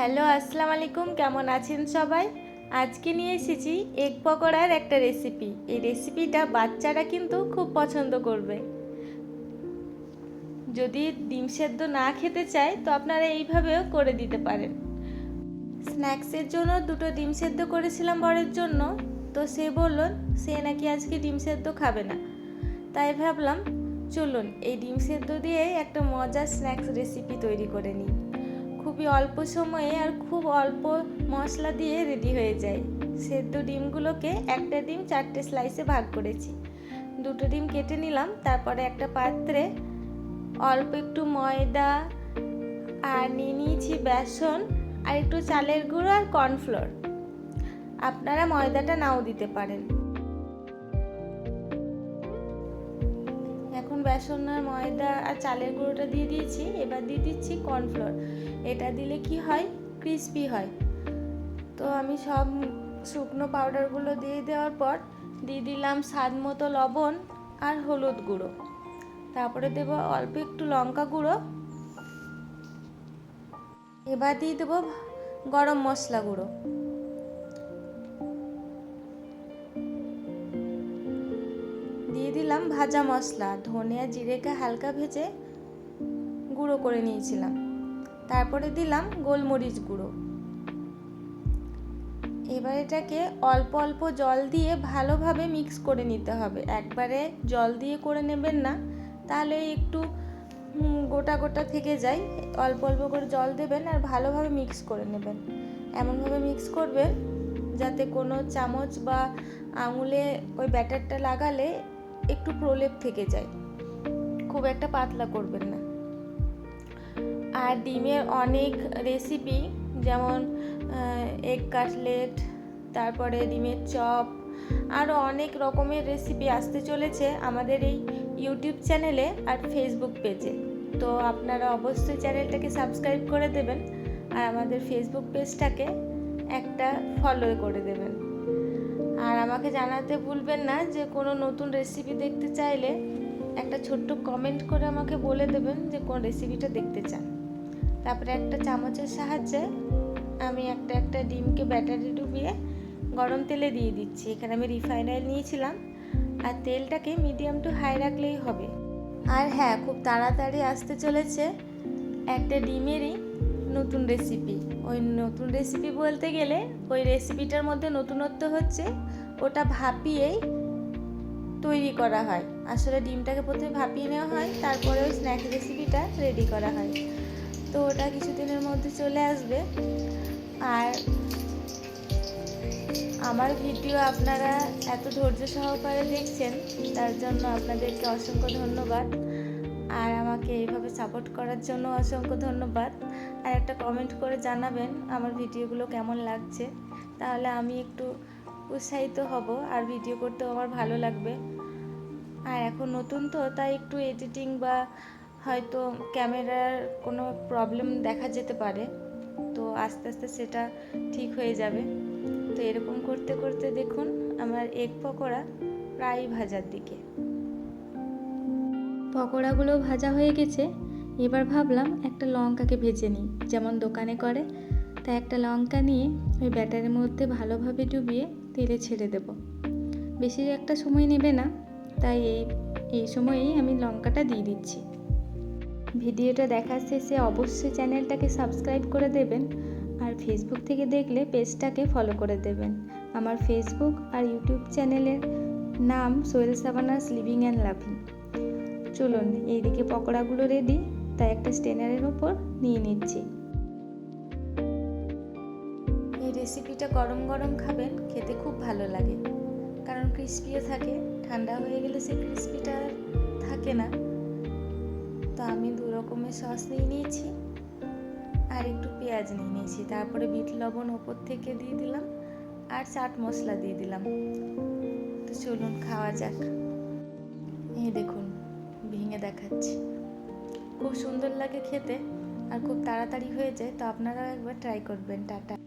Hello, আসসালামু আলাইকুম। কেমন আছেন সবাই? আজকে নিয়ে এসেছি এগ পকোড়ার একটা রেসিপি এই রেসিপিটা বাচ্চারা কিন্তু খুব পছন্দ করবে। যদি ডিম সেদ্ধ না খেতে চায়, তো আপনারা এইভাবেও করে দিতে পারেন। স্ন্যাক্সের জন্য দুটো ডিম সেদ্ধ করেছিলাম বরের জন্য। তো সে বলল, সে নাকি আজকে ডিম সেদ্ধ খাবে না। তাই ভাবলাম, চলুন, এই ডিম সেদ্ধ দিয়ে একটা মজার স্ন্যাক্স রেসিপি তৈরি করে নিই। খুবই অল্প সময়ে আর খুব অল্প মশলা দিয়ে রেডি হয়ে যায়। সেদ্ধ ডিমগুলোকে একটা ডিম চারটে স্লাইসে ভাগ করেছি। দুটো ডিম কেটে নিলাম, তারপরে একটা পাত্রে অল্প একটু ময়দা আর নিয়ে নিয়েছি বেসন আর একটু চালের গুঁড়ো আর কর্নফ্লোর আপনারা ময়দাটা নাও দিতে পারেন। বেসন আর ময়দা আর চালের গুঁড়োটা দিয়ে দিয়েছি। এবার দিয়ে দিচ্ছি কর্নফ্লোর। এটা দিলে কি হয়? ক্রিস্পি হয়। তো আমি সব শুকনো পাউডারগুলো দিয়ে দেওয়ার পর দিয়ে দিলাম স্বাদ মতো লবণ আর হলুদ গুঁড়ো। তারপরে দেবো অল্প একটু লঙ্কা গুঁড়ো। এবার দিয়ে দেবো গরম মশলা গুঁড়ো। দিয়ে দিলাম ভাজা মশলা ধনে আর জিরেকে হালকা ভেজে গুঁড়ো করে নিয়েছিলাম। তারপরে দিলাম গোলমরিচ গুঁড়ো। এবার এটাকে অল্প অল্প জল দিয়ে ভালোভাবে মিক্স করে নিতে হবে। একবারে জল দিয়ে করে নেবেন না, তাহলে একটু গোটা গোটা থেকে যায়। অল্প অল্প করে জল দেবেন আর ভালোভাবে মিক্স করে নেবেন। এমনভাবে মিক্স করবেন যাতে কোনো চামচ বা আঙুলে ওই ব্যাটারটা লাগালে একটু প্রলেপ থেকে যায়। খুব একটা পাতলা করবেন না। আর ডিমের অনেক রেসিপি যেমন এগ কাটলেট তারপরে ডিমের চপ আরও অনেক রকমের রেসিপি আসতে চলেছে আমাদের এই ইউটিউব চ্যানেলে আর ফেসবুক পেজে তো আপনারা অবশ্যই চ্যানেলটাকে সাবস্ক্রাইব করে দেবেন আর আমাদের ফেসবুক পেজটাকে একটা ফলো করে দেবেন। আর আমাকে জানাতে ভুলবেন না যে কোনো নতুন রেসিপি দেখতে চাইলে একটা ছোট্ট কমেন্ট করে আমাকে বলে দেবেন যে কোন রেসিপিটা দেখতে চান। তারপরে একটা চামচের সাহায্যে আমি একটা একটা ডিমকে ব্যাটারি ডুবিয়ে গরম তেলে দিয়ে দিচ্ছি। এখানে আমি রিফাইন অয়েল নিয়েছিলাম। আর তেলটাকে মিডিয়াম টু হাই রাখলেই হবে। আর হ্যাঁ খুব তাড়াতাড়ি আসতে চলেছে। একটা ডিমেরই নতুন রেসিপি ওই নতুন রেসিপি বলতে গেলে ওই রেসিপিটার মধ্যে নতুনত্ব হচ্ছে, ওটা ভাপিয়েই তৈরি করা হয়। আসলে ডিমটাকে প্রথমে ভাপিয়ে নেওয়া হয়, তারপরে ওই স্ন্যাক্স রেসিপিটা রেডি করা হয়। তো ওটা কিছুদিনের মধ্যে চলে আসবে। আর আমার ভিডিও আপনারা এত ধৈর্য সহকারে দেখছেন, তার জন্য আপনাদেরকে অসংখ্য ধন্যবাদ। আর আমাকে এইভাবে সাপোর্ট করার জন্য অসংখ্য ধন্যবাদ। আর একটা কমেন্ট করে জানাবেন আমার ভিডিওগুলো কেমন লাগছে। তাহলে আমি একটু উৎসাহিত হব আর ভিডিও করতেও আমার ভালো লাগবে। আর এখন নতুন তো, তাই একটু এডিটিং বা হয়তো ক্যামেরার কোনো প্রবলেম দেখা যেতে পারে। তো আস্তে আস্তে সেটা ঠিক হয়ে যাবে। তো এরকম করতে করতে দেখুন, আমার এগ পকোড়া প্রায় ভাজার দিকে। পকোড়াগুলো ভাজা হয়ে গেছে, এবার ভাবলাম একটা লঙ্কাকে ভেজে নিই। যেমন দোকানে করে, তাই একটা লঙ্কা নিয়ে ওই ব্যাটারের মধ্যে ভালোভাবে ডুবিয়ে তেলে ছেড়ে দেব। বেশি একটা সময় নেবে না, তাই এই এই সময়েই আমি লঙ্কাটা দিয়ে দিচ্ছি। ভিডিওটা দেখার শেষে অবশ্যই চ্যানেলটাকে সাবস্ক্রাইব করে দেবেন, আর ফেসবুক থেকে দেখলে পেজটাকে ফলো করে দেবেন। আমার ফেসবুক আর ইউটিউব চ্যানেলের নাম Sohel Sabana's living and loving. চলুন, এইদিকে পকোড়াগুলো রেডি তাই একটা স্টেনারের ওপর নিয়ে নিচ্ছি। এই রেসিপিটা গরম গরম খাবেন, খেতে খুব ভালো লাগে। কারণ ক্রিস্পিও থাকে, ঠান্ডা হয়ে গেলে সেই ক্রিস্পিটা থাকে না। তো আমি দু রকমের সস নিয়ে নিয়েছি, আর একটু পেঁয়াজ নিয়ে নিয়েছি। তারপরে বিট লবণ ওপর থেকে দিয়ে দিলাম, আর চাট মশলা দিয়ে দিলাম। তো চলুন, খাওয়া যাক। ভেঙে দেখাচ্ছি খুব সুন্দর লাগে খেতে আর খুব তাড়াতাড়ি হয়ে যায়, তো আপনারাও একবার ট্রাই করবেন, টাটা।